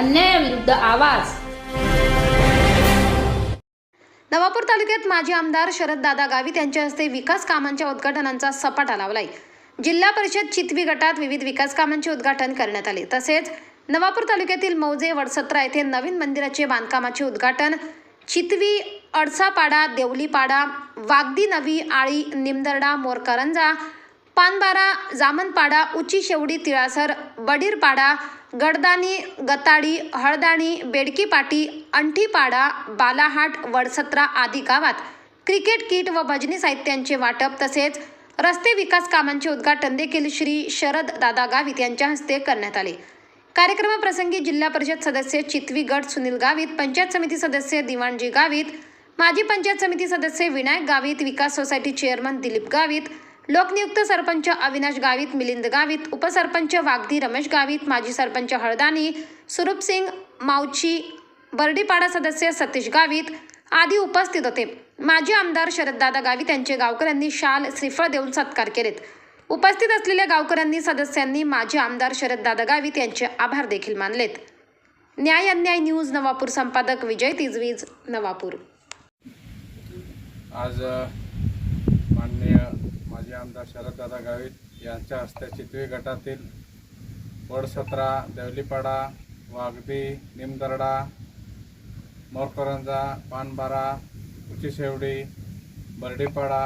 The आवाज. नवापूर तालुक्यात माजी आमदार शरददादा गावित यांच्या हस्ते विकास कामांच्या उद्घाटनांचा सपाटा लावलाय. जिल्हा परिषद चितवी गटात विविध विकास कामांचे उद्घाटन करण्यात आले. तसेच नवापूर तालुक्यातील मौजे वडसत्रा येथे नवीन मंदिराचे बांधकामाचे उद्घाटन चितवी अडसापाडा देवलीपाडा वागदी नवी आळी निमदरडा मोरकरंजा पानबारा जामनपाडा उची शेवडी तिळासर बडीरपाडा गडदानी गताडी हळदाणी बेडकीपाटी अंठीपाडा बालाहाट वडसत्रा आदी गावात क्रिकेट किट व भजनी साहित्यांचे वाटप तसेच रस्ते विकास कामांचे उद्घाटन देखील श्री शरद दादा गावित यांच्या हस्ते करण्यात आले. कार्यक्रमाप्रसंगी जिल्हा परिषद सदस्य चितवी गट सुनील गावित पंचायत समिती सदस्य दिवाणजी गावित माजी पंचायत समिती सदस्य विनायक गावित विकास सोसायटी चेअरमन दिलीप गावित लोकनियुक्त सरपंच अविनाश गावित मिलिंद गावित उपसरपंच वागदी रमेश गावित माजी सरपंच हळदानी सुरूप सिंग मावची बर्डीपाडा सदस्य सतीश गावित आदी उपस्थित होते. माजी आमदार शरददादा गावित यांचे गावकऱ्यांनी शाल श्रीफळ देऊन सत्कार केलेत. उपस्थित असलेल्या गावकऱ्यांनी सदस्यांनी माजी आमदार शरददादा गावित यांचे आभार देखील मानलेत. न्याय अन्याय न्यूज नवापूर संपादक विजय तिजवीज नवापूर. आज माननीय माजी आमदार शरददादा गावित यांच्या हस्ते चितवी गटातील वडसत्रा देवलीपाडा वागदी निमदर्डा मोरकरंजा पानबारा उचीशेवडी बर्डीपाडा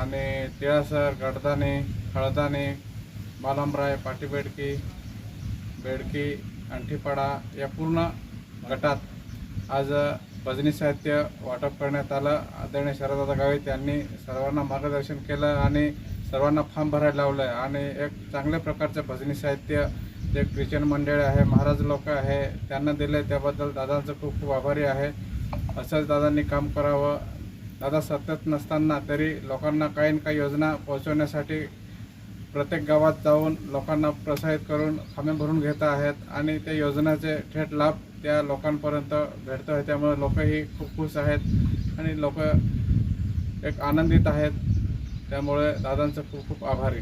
आणि तिळासर गडदाणे हळदाणे बालमराय पाटीबेडकी बेडकी अंठीपाडा या पूर्ण गटात आज भजनी साहित्य वाटप करण्यात आलं. आदरणीय शरदादा गावित यांनी सर्वांना मार्गदर्शन केलं आणि सर्वांना फॉर्म भरायला लावलं. आणि एक चांगल्या प्रकारचं भजनी साहित्य जे ख्रिश्चन मंडळी आहे महाराज लोक आहे त्यांना दिले त्याबद्दल दादांचं खूप खूप आभारी आहे. असंच दादांनी काम करावं. दादा सतत नसताना तरी लोकांना काही ना काही योजना पोहोचवण्यासाठी प्रत्येक गावात जाऊन लोकांना प्रोत्साहित करून खामे भरून घेत आहेत आणि त्या योजनेचे थेट लाभ त्या लोकांपर्यंत भेटतो आहे त्यामुळे लोकही खूप खुश आहेत आणि लोक एक आनंदित आहेत. त्यामुळे दादांचं खूप खूप आभारी.